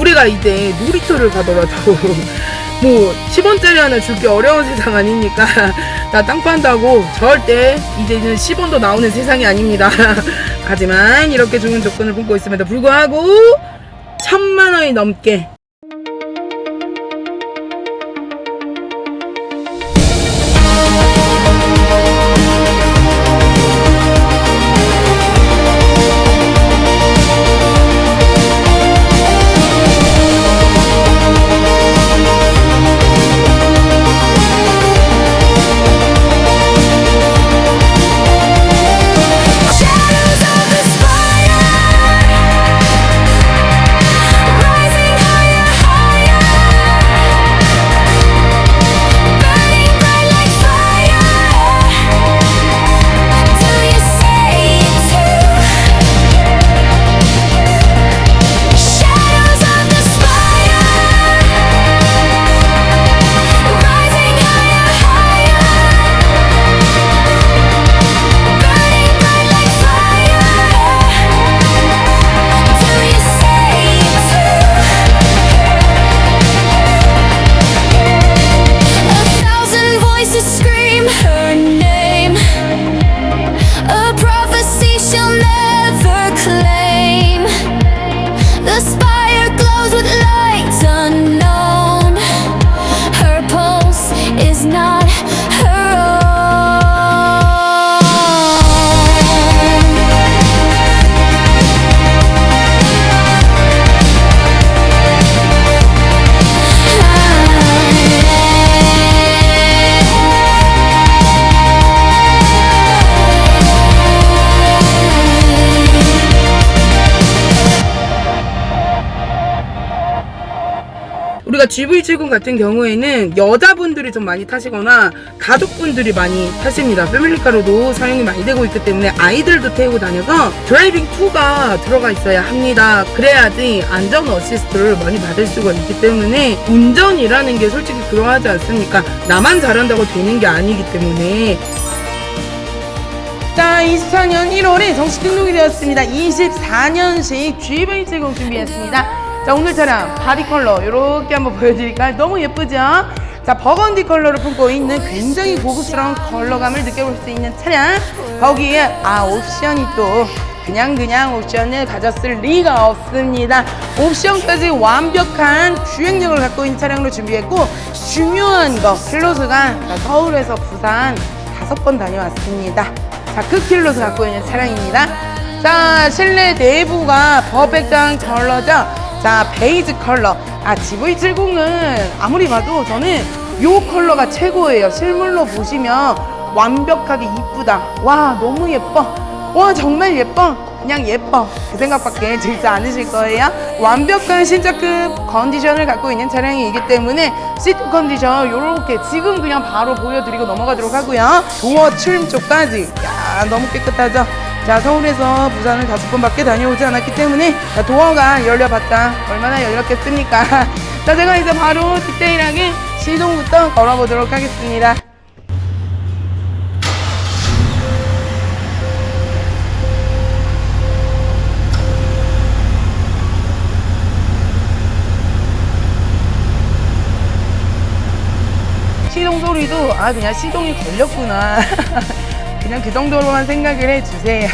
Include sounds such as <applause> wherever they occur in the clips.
우리가 이제 놀이터를 가더라도 <laughs> 뭐 10원짜리 하나 줄게 어려운 세상 아닙니까? <laughs> 나 땅 판다고 절대 이제는 10원도 나오는 세상이 아닙니다. <laughs> 하지만 이렇게 좋은 조건을 품고 있음에도 불구하고 천만 원이 넘게 GV70 같은 경우에는 여자분들이 좀 많이 타시거나 가족분들이 많이 타십니다. 패밀리카로도 사용이 많이 되고 있기 때문에 아이들도 태우고 다녀서 드라이빙 2가 들어가 있어야 합니다. 그래야지 안전 어시스트를 많이 받을 수가 있기 때문에 운전이라는 게 솔직히 그러하지 않습니까? 나만 잘한다고 되는 게 아니기 때문에 자, 24년 1월에 정식 등록이 되었습니다. 24년식 GV70 준비했습니다. 자, 오늘 차량 바디 컬러 이렇게 한번 보여드릴까요? 너무 예쁘죠? 자, 버건디 컬러를 품고 있는 굉장히 고급스러운 컬러감을 느껴볼 수 있는 차량. 거기에 아 옵션이 또 그냥 그냥 옵션을 가졌을 리가 없습니다. 옵션까지 완벽한 주행력을 갖고 있는 차량으로 준비했고 중요한 거 킬로수가 서울에서 부산 다섯 번 다녀왔습니다. 자, 그 킬로수 갖고 있는 차량입니다. 자, 실내 내부가 퍼펙트한 컬러죠. 자, 베이지 컬러. 아, GV70은 아무리 봐도 저는 요 컬러가 최고예요. 실물로 보시면 완벽하게 이쁘다. 와, 너무 예뻐. 와, 정말 예뻐. 그냥 예뻐. 그 생각밖에 들지 않으실 거예요. 완벽한 신차급 컨디션을 갖고 있는 차량이기 때문에 시트 컨디션 요렇게 지금 그냥 바로 보여드리고 넘어가도록 하고요. 도어 트림 쪽까지. 야, 너무 깨끗하죠? 자, 서울에서 부산을 다섯 번밖에 다녀오지 않았기 때문에 자, 도어가 열려봤자 얼마나 열렸겠습니까? <laughs> 자, 제가 이제 바로 디테일하게 시동부터 걸어보도록 하겠습니다. 시동 소리도 아 그냥 시동이 걸렸구나 <laughs> 그냥 그 정도로만 생각을 해주세요.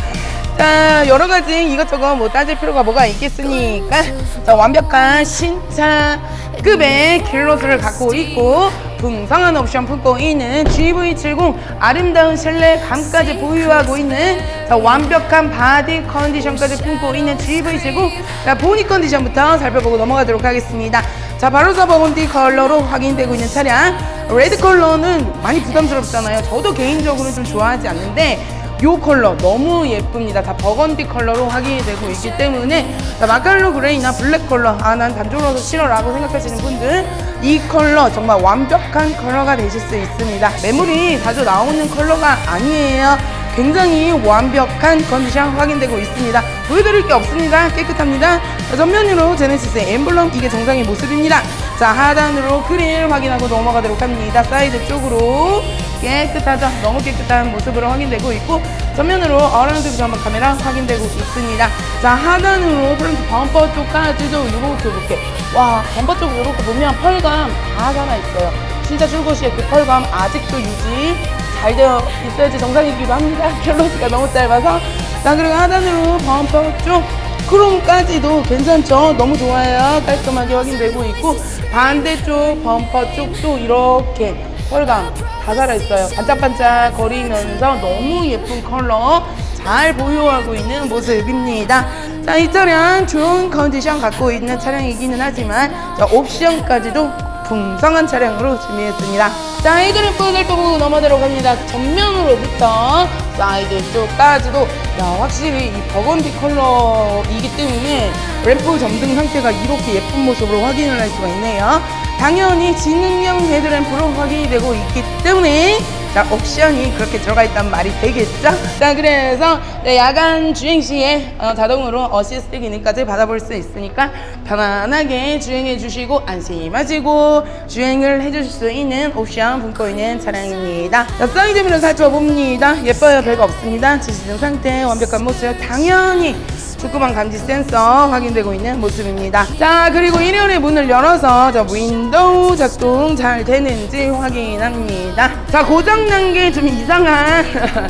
<laughs> 자 여러 가지 이것저것 뭐 따질 필요가 뭐가 있겠습니까. 자 완벽한 신차급의 킬로수를 갖고 있고 풍성한 옵션 품고 있는 GV70 아름다운 실내감까지 보유하고 있는 자, 완벽한 바디 컨디션까지 품고 있는 GV70 자, 보니 컨디션부터 살펴보고 넘어가도록 하겠습니다. 자 바로사 버건디 컬러로 확인되고 있는 차량 레드 컬러는 많이 부담스럽잖아요 저도 개인적으로 좀 좋아하지 않는데 요 컬러 너무 예쁩니다. 다 버건디 컬러로 확인이 되고 있기 때문에 자, 마칼로 그레이나 블랙 컬러 아 난 단조로워서 싫어라고 생각하시는 분들 이 컬러 정말 완벽한 컬러가 되실 수 있습니다. 매물이 자주 나오는 컬러가 아니에요. 굉장히 완벽한 컨디션 확인되고 있습니다. 보여드릴 게 없습니다. 깨끗합니다. 자, 전면으로 제네시스의 엠블럼 이게 정상의 모습입니다. 자 하단으로 그릴 확인하고 넘어가도록 합니다. 사이드 쪽으로 깨끗하죠? 너무 깨끗한 모습으로 확인되고 있고 전면으로 어라운드 뷰 한번 카메라 확인되고 있습니다. 자 하단으로 프론트 범퍼 쪽까지도 이렇게 이렇게 와 범퍼 쪽 이렇게 보면 펄감 다 살아있어요. 진짜 출고시의 그 펄감 아직도 유지 잘 되어 있어야지 정상이기도 합니다. <laughs> 켈로스가 너무 짧아서 자 그리고 하단으로 범퍼 쪽 크롬까지도 괜찮죠? 너무 좋아요. 깔끔하게 확인되고 있고 반대쪽 범퍼 쪽도 이렇게 펄감 다 살아있어요. 반짝반짝 거리면서 너무 예쁜 컬러 잘 보유하고 있는 모습입니다. 자, 이 차량 좋은 컨디션 갖고 있는 차량이기는 하지만 자, 옵션까지도 풍성한 차량으로 준비했습니다. 자, 헤드램프 살펴보고 넘어가도록 합니다. 전면으로부터 사이드 쪽까지도 야, 확실히 이 버건디 컬러이기 때문에 램프 점등 상태가 이렇게 예쁜 모습으로 확인을 할 수가 있네요. 당연히 지능형 헤드램프로 확인이 되고 있기 때문에 자 옵션이 그렇게 들어가 있단 말이 되겠죠? 자 그래서 네, 야간 주행 시에 어, 자동으로 어시스트 기능까지 받아볼 수 있으니까 편안하게 주행해 주시고 안심하시고 주행을 해주실 수 있는 옵션 품고 있는 차량입니다. 자 사이드 미러 살펴봅니다. 예뻐요 별거 없습니다. 지시등 상태 완벽한 모습 당연히 조그만 감지 센서 확인되고 있는 모습입니다. 자, 그리고 1열의 문을 열어서 저 윈도우 작동 잘 되는지 확인합니다. 자, 고장난 게 좀 이상한,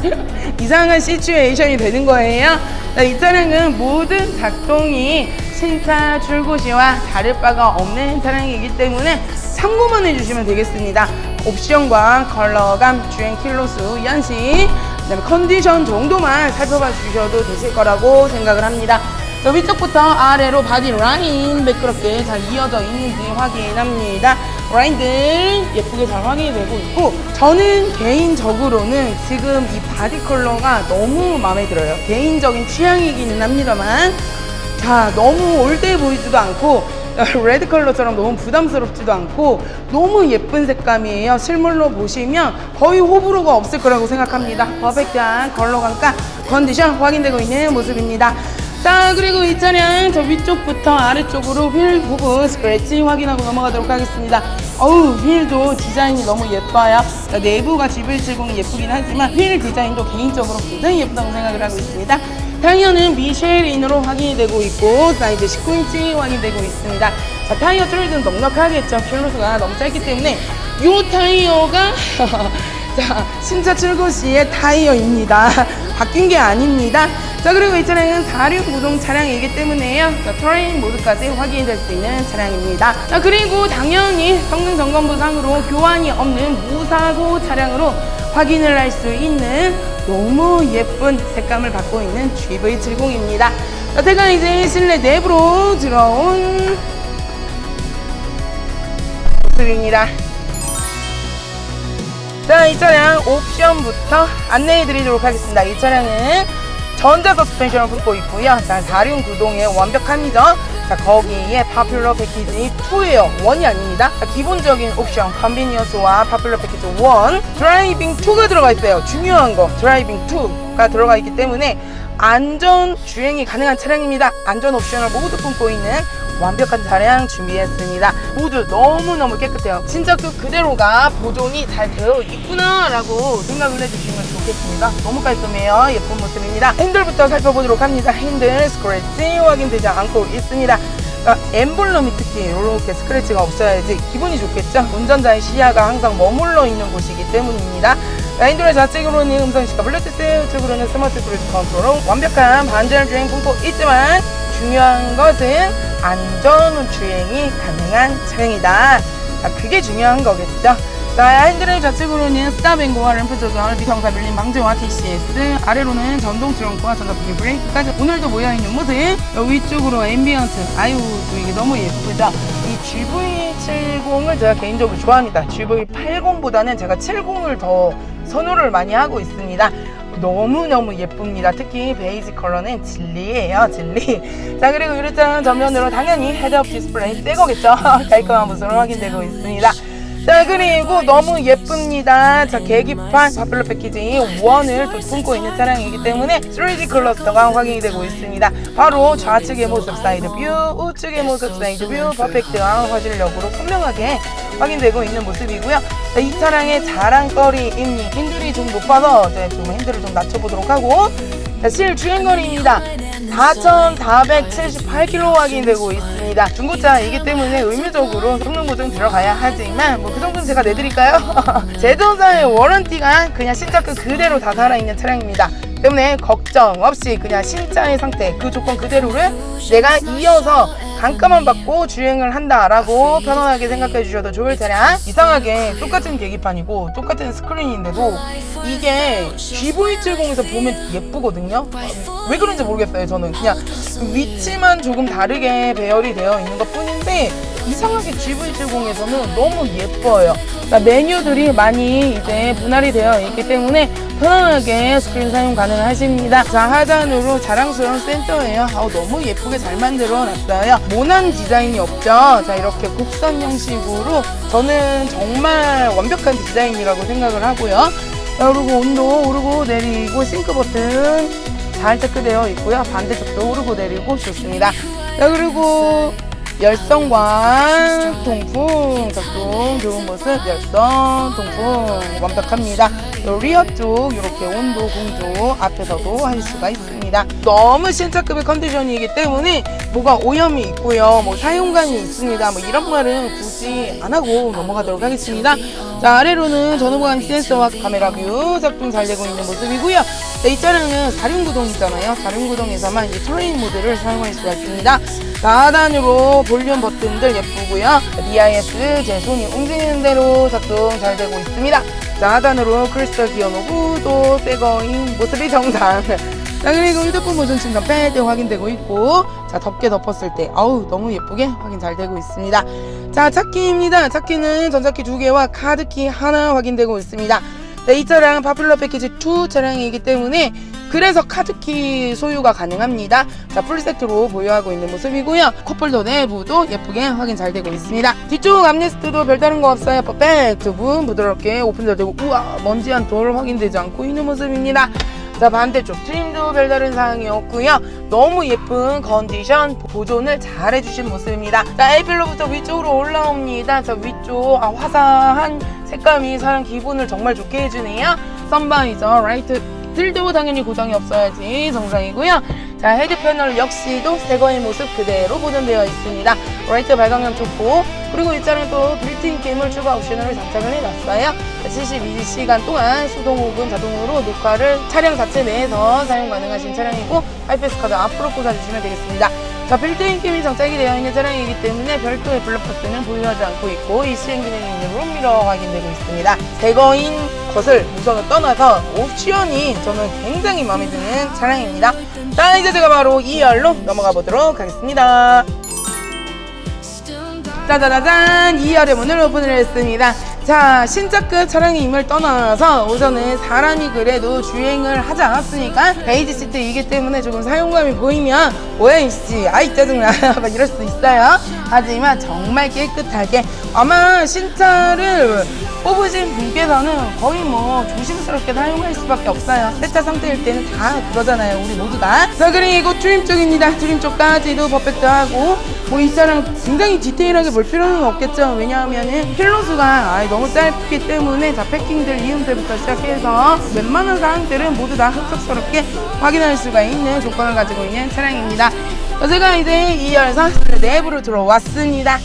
<laughs> 이상한 시츄에이션이 되는 거예요. 자, 이 차량은 모든 작동이 신차 출고 시와 다를 바가 없는 차량이기 때문에 참고만 해주시면 되겠습니다. 옵션과 컬러감, 주행 킬로수, 연식, 그다음에 컨디션 정도만 살펴봐 주셔도 되실 거라고 생각을 합니다. 저 위쪽부터 아래로 바디 라인 매끄럽게 잘 이어져 있는지 확인합니다. 라인들 예쁘게 잘 확인이 되고 있고 저는 개인적으로는 지금 이 바디 컬러가 너무 마음에 들어요. 개인적인 취향이기는 합니다만 자 너무 올드해 보이지도 않고 <laughs> 레드 컬러처럼 너무 부담스럽지도 않고 너무 예쁜 색감이에요. 실물로 보시면 거의 호불호가 없을 거라고 생각합니다. 퍼펙트한 컬러감과 컨디션 확인되고 있는 모습입니다. 자 그리고 이 차량 저 위쪽부터 아래쪽으로 휠 부분 스크래치 확인하고 넘어가도록 하겠습니다. 어우 휠도 디자인이 너무 예뻐요. 자, 내부가 GV70이 예쁘긴 하지만 휠 디자인도 개인적으로 굉장히 예쁘다고 생각을 하고 있습니다 타이어는 미쉐린으로 확인이 되고 있고 사이즈 19인치 확인되고 있습니다. 자 타이어 트레이드는 넉넉하겠죠? 킬로수가 너무 짧기 때문에. 이 타이어가 <laughs> 자 신차 출고 시의 타이어입니다. <laughs> 바뀐 게 아닙니다. 자 그리고 이 차량은 4륜 구동 차량이기 때문에요. 자, 트레인 모드까지 확인이 될 수 있는 차량입니다. 자 그리고 당연히 성능 점검 부상으로 교환이 없는 무사고 차량으로 확인을 할 수 있는 너무 예쁜 색감을 갖고 있는 GV70입니다 자 제가 이제 실내 내부로 들어온 모습입니다 자, 이 차량 옵션부터 안내해 드리도록 하겠습니다. 이 차량은 전자 서스펜션을 품고 있고요. 자, 4륜 구동에 완벽합니다. 자, 거기에 파퓰러 패키지 2예요. 1이 아닙니다. 자, 기본적인 옵션, 컨비니언스와 파퓰러 패키지 1, 드라이빙 2가 들어가 있어요. 중요한 거, 드라이빙 2가 들어가 있기 때문에 안전 주행이 가능한 차량입니다. 안전 옵션을 모두 품고 있는 완벽한 차량 준비했습니다. 모두 너무너무 깨끗해요. 진짜 그 그대로가 보존이 잘 되어 있구나라고 생각을 해주시면 좋겠습니다. 너무 깔끔해요. 예쁜 모습입니다. 핸들부터 살펴보도록 합니다. 핸들 스크래치 확인되지 않고 있습니다. 그러니까 엠블럼이 특히 이렇게 스크래치가 없어야지 기분이 좋겠죠. 운전자의 시야가 항상 머물러 있는 곳이기 때문입니다. 핸들의 좌측으로는 음성시가 블루투스, 우측으로는 스마트 크루즈 컨트롤 완벽한 반전 주행 품고 있지만 중요한 것은 안전 주행이 가능한 차량이다. 자, 그게 중요한 거겠죠. 자, 핸들의 좌측으로는 램프 조절, 비상사 밀림 방지와 TCS, 아래로는 전동 트렁크와 전자부기 브레이크까지 오늘도 모여있는 모습, 여기 위쪽으로 앰비언트, 아유, 이게 너무 예쁘죠? 이 GV70을 제가 개인적으로 좋아합니다. GV80보다는 제가 70을 더 선호를 많이 하고 있습니다. 너무너무 예쁩니다. 특히 베이지 컬러는 진리예요, 진리. <laughs> 자, 그리고 유리창 전면으로 당연히 헤드업 디스플레이 새 거겠죠? 깔끔한 모습으로 확인되고 있습니다. 자, 그리고 너무 예쁩니다. 자, 계기판 파플러 패키지 1을 또 품고 있는 차량이기 때문에 3D 클러스터가 확인이 되고 있습니다. 바로 좌측의 모습 사이드 뷰, 우측의 모습 사이드 뷰, 퍼펙트한 화질력으로 선명하게 확인되고 있는 모습이고요. 자, 이 차량의 자랑거리입니 핸들이 좀 높아서 이제 좀 핸들을 좀 낮춰보도록 하고 자, 실 주행거리입니다. 4,478km 확인되고 있습니다. 중고차이기 때문에 의무적으로 성능 보증 들어가야 하지만 뭐 그 정도는 제가 내드릴까요? <laughs> 제조사의 워런티가 그냥 신차급 그대로 다 살아있는 차량입니다. 때문에 걱정 없이 그냥 신차의 상태 그 조건 그대로를 내가 이어서 감가만 받고 주행을 한다라고 편안하게 생각해 주셔도 좋을 차량. 이상하게 똑같은 계기판이고 똑같은 스크린인데도 이게 GV70에서 보면 예쁘거든요? 왜 그런지 모르겠어요 저는. 그냥 위치만 조금 다르게 배열이 되어 있는 것 뿐인데 이상하게 GV70에서는 너무 예뻐요. 그러니까 메뉴들이 많이 이제 분할이 되어 있기 때문에 편안하게 스크린 사용 가능하십니다. 자, 하단으로 자랑스러운 센터예요. 아우, 너무 예쁘게 잘 만들어 놨어요. 모난 디자인이 없죠. 자, 이렇게 곡선 형식으로 저는 정말 완벽한 디자인이라고 생각을 하고요. 자, 그리고 온도 오르고 내리고 싱크 버튼 잘 체크되어 있고요. 반대쪽도 오르고 내리고 좋습니다. 자, 그리고 열성과 통풍. 작동 좋은 모습 열성 통풍. 완벽합니다. 또 리어 쪽 이렇게 온도 공조 앞에서도 할 수가 있습니다 너무 신차급의 컨디션이기 때문에 뭐가 오염이 있고요. 뭐 사용감이 있습니다. 뭐 이런 말은 굳이 안 하고 넘어가도록 하겠습니다. 자 아래로는 전후방 센서와 카메라 뷰 작동 잘 되고 있는 모습이고요. 네, 이 차량은 4륜구동이잖아요. 4륜구동에서만 이 트레인 모드를 사용할 수가 있습니다. 하단으로 볼륨 버튼들 예쁘고요. DIS 제 손이 움직이는 대로 작동 잘 되고 있습니다. 자, 하단으로 크리스탈 기어 노브도 새거인 모습이 정상. 자, 그리고 휴대폰 모션 충전 패드 확인되고 있고, 자, 덮개 덮었을 때, 아우, 너무 예쁘게 확인 잘 되고 있습니다. 자, 차키입니다. 차키는 전차키 두 개와 카드키 하나 확인되고 있습니다. 자, 이 차량 파퓰러 패키지 2 차량이기 때문에 그래서 카드키 소유가 가능합니다. 자, 풀세트로 보유하고 있는 모습이고요. 컵홀더 내부도 예쁘게 확인 잘 되고 있습니다. 뒤쪽 암레스트도 별다른 거 없어요. 퍼펙트 분 부드럽게 오픈잘 되고 우와 먼지 한 돌 확인되지 않고 있는 모습입니다. 자 반대쪽. 트림도 별다른 사항이 없고요. 너무 예쁜 컨디션 보존을 잘 해주신 모습입니다. 자 에이필로부터 위쪽으로 올라옵니다. 자 위쪽 아, 화사한 색감이 사람 기분을 정말 좋게 해주네요. 선바이저 라이트. 들도 당연히 고장이 없어야지 정상이고요. 자 헤드 패널 역시도 새거의 모습 그대로 보존되어 있습니다. 라이트 발광량 좋고 그리고 이 차는 또 빌트인 게임을 추가 옵션으로 장착을 해놨어요. 72시간 동안 수동 혹은 자동으로 녹화를 차량 자체 내에서 사용 가능하신 차량이고 하이패스 카드 앞으로 꽂아주시면 되겠습니다. 자 빌트인 게임이 장착이 되어 있는 차량이기 때문에 별도의 블랙박스는 보유하지 않고 있고 이 시행 기능이 있는 룸미러 확인되고 있습니다. 새거인 것을 우선은 떠나서 옵션이 저는 굉장히 마음에 드는 차량입니다. 자 이제 제가 바로 2열로 넘어가 보도록 하겠습니다 짜자자잔. 2열의 문을 오픈을 했습니다. 자 신차급 차량임을 떠나서 우선은 사람이 그래도 주행을 하지 않았으니까 베이지 시트이기 때문에 조금 사용감이 보이면 오해이씨 아이 짜증나. <laughs> 막 이럴 수 있어요. 하지만 정말 깨끗하게. 아마 신차를 뽑으신 분께서는 거의 뭐 조심스럽게 사용할 수밖에 없어요. 새차 상태일 때는 다 그러잖아요 우리 모두가. 자 그리고 트림 쪽입니다. 트림 쪽까지도 퍼펙트하고 뭐이 차량 굉장히 디테일하게 볼 필요는 없겠죠. 왜냐하면은 필로수가 너무 짧기 때문에 자 패킹들 이음새부터 시작해서 웬만한 사항들은 모두 다 흡족스럽게 확인할 수가 있는 조건을 가지고 있는 차량입니다. 자, 제가 이제 2열선 내부로 들어왔습니다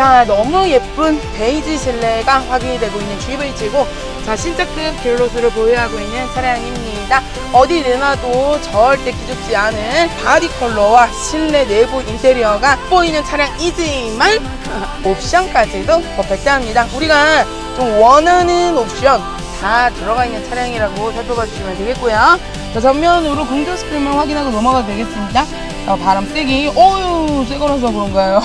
자 너무 예쁜 베이지 실내가 확인이 되고 있는 GV7고 자 신차급 딜로스를 보유하고 있는 차량입니다. 어디 내놔도 절대 기죽지 않은 바디 컬러와 실내 내부 인테리어가 보이는 차량이지만 옵션까지도 퍼펙트합니다. 우리가 좀 원하는 옵션 다 들어가 있는 차량이라고 살펴봐 주시면 되겠고요. 자 전면으로 공조 스크린만 확인하고 넘어가도 되겠습니다. 자, 바람 세기. 어유 새 거라서 그런가요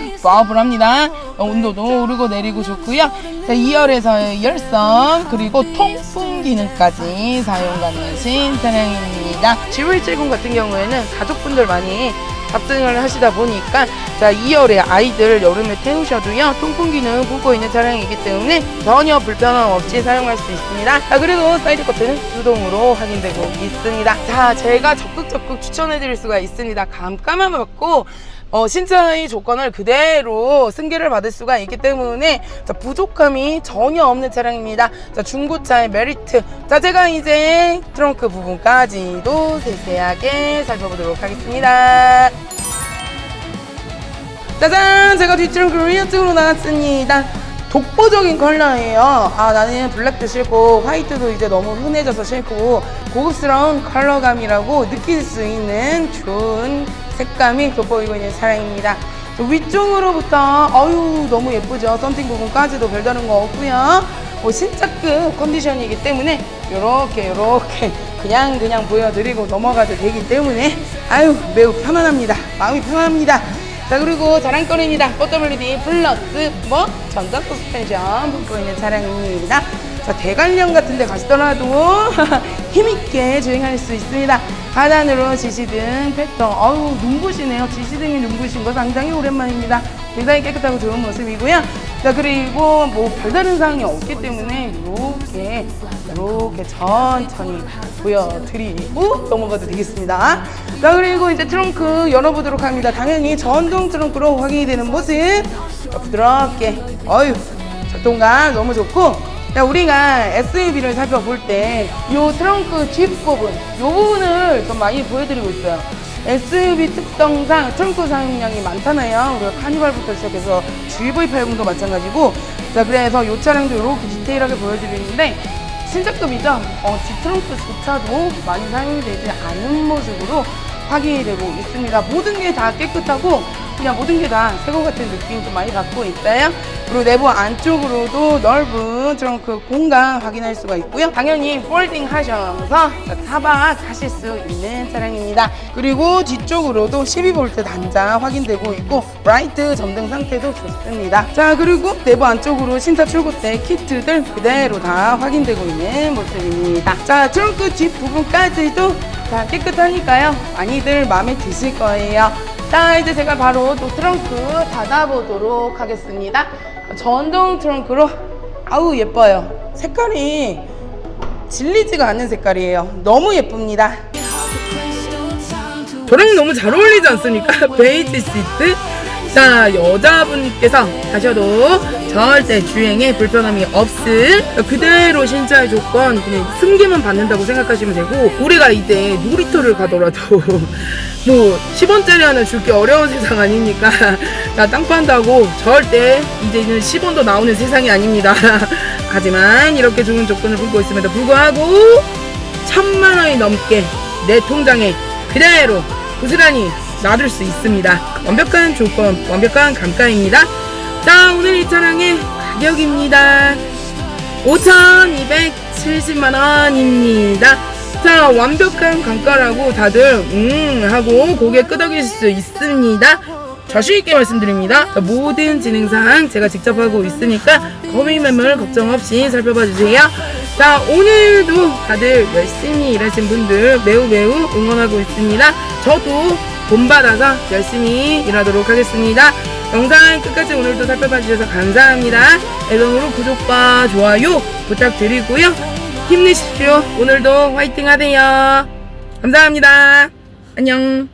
<laughs> 파워풀합니다. 어, 온도도 오르고 내리고 좋고요. 자, 2열에서의 열선 그리고 통풍 기능까지 사용 가능하신 차량입니다. GV70 같은 경우에는 가족분들 많이 탑승을 하시다 보니까 자 2열에 아이들 여름에 태우셔도요 통풍 기능 붙고 있는 차량이기 때문에 전혀 불편함 없이 사용할 수 있습니다 자 그리고 사이드 커튼은 수동으로 확인되고 있습니다 자 제가 적극 적극 추천해 드릴 수가 있습니다 감가만 받고 어, 신차의 조건을 그대로 승계를 받을 수가 있기 때문에 자, 부족함이 전혀 없는 차량입니다. 자, 중고차의 메리트. 자, 제가 이제 트렁크 부분까지도 세세하게 살펴보도록 하겠습니다. 짜잔! 제가 뒷트렁크를 리어쪽으로 나왔습니다. 독보적인 컬러예요. 아, 나는 블랙도 싫고, 화이트도 이제 너무 흔해져서 싫고, 고급스러운 컬러감이라고 느낄 수 있는 좋은 색감이 돋보이고 있는 차량입니다. 저 위쪽으로부터, 어유 너무 예쁘죠? 썬팅 부분까지도 별다른 거 없고요. 뭐 신차급 컨디션이기 때문에, 요렇게, 요렇게, 그냥, 그냥 보여드리고 넘어가도 되기 때문에, 아유, 매우 편안합니다. 마음이 편안합니다. 자 그리고 자랑거리입니다. 4WD 플러스 뭐 전자 서스펜션 품고 있는 차량입니다. 자 대관령 같은 데 가시더라도 <laughs> 힘있게 주행할 수 있습니다. 하단으로 지시등 패턴 어우 눈부시네요. 지시등이 눈부신 거 상당히 오랜만입니다. 굉장히 깨끗하고 좋은 모습이고요. 자 그리고 뭐 별다른 사항이 없기 때문에 이렇게 이렇게 천천히 보여드리고 넘어가도 되겠습니다. 자 그리고 이제 트렁크 열어보도록 합니다. 당연히 전동 트렁크로 확인이 되는 모습 자, 부드럽게 어유 작동감 너무 좋고 자, 우리가 SUV를 살펴볼 때 이 트렁크 뒷 부분 이 부분을 좀 많이 보여드리고 있어요. SUV 특성상 트렁크 사용량이 많잖아요. 그리고 카니발부터 시작해서 GV80도 마찬가지고 자 그래서 이 차량도 이렇게 디테일하게 보여드리는데 신작급이죠. 어, 뒷트렁크조차도 많이 사용되지 않은 모습으로 확인이 되고 있습니다. 모든 게 다 깨끗하고 그냥 모든 게 다새것 같은 느낌 좀 많이 받고 있어요. 그리고 내부 안쪽으로도 넓은 트렁크 공간 확인할 수가 있고요. 당연히 폴딩 하셔서 타박 하실 수 있는 차량입니다. 그리고 뒤쪽으로도 12V 단자 확인되고 있고 브라이트 점등 상태도 좋습니다. 자 그리고 내부 안쪽으로 신차 출고 때 키트들 그대로 다 확인되고 있는 모습입니다. 자 트렁크 뒷부분까지도 다 깨끗하니까요. 많이들 마음에 드실 거예요. 자, 이제 제가 바로 또 트렁크 닫아보도록 하겠습니다. 전동 트렁크로, 아우, 예뻐요. 색깔이 질리지가 않는 색깔이에요. 너무 예쁩니다. 저랑 너무 잘 어울리지 않습니까? <laughs> 베이지 시트. 자, 여자분께서 가셔도 절대 주행에 불편함이 없음. 그대로 신차의 조건, 그냥 승계만 받는다고 생각하시면 되고, 우리가 이제 놀이터를 가더라도, <laughs> 뭐, 10원짜리 하나 줄게 어려운 세상 아닙니까? <laughs> 자, 땅 판다고 절대 이제는 10원도 나오는 세상이 아닙니다. <laughs> 하지만 이렇게 좋은 조건을 품고 있음에도 불구하고, 천만 원이 넘게 내 통장에 그대로 부스란히 놔둘 수 있습니다. 완벽한 조건, 완벽한 감가입니다. 자, 오늘 이 차량의 가격입니다. 5,270만 원입니다. 자, 완벽한 감가라고 다들 음 하고 고개 끄덕일 수 있습니다. 자신 있게 말씀드립니다. 자, 모든 진행사항 제가 직접 하고 있으니까 거미 매물 걱정 없이 살펴봐 주세요. 자, 오늘도 다들 열심히 일하신 분들 매우 매우 응원하고 있습니다. 저도 본받아서 열심히 일하도록 하겠습니다. 영상 끝까지 오늘도 살펴봐 주셔서 감사합니다. 애정으로 구독과 좋아요 부탁드리고요. 힘내십시오. 오늘도 화이팅 하세요. 감사합니다. 안녕.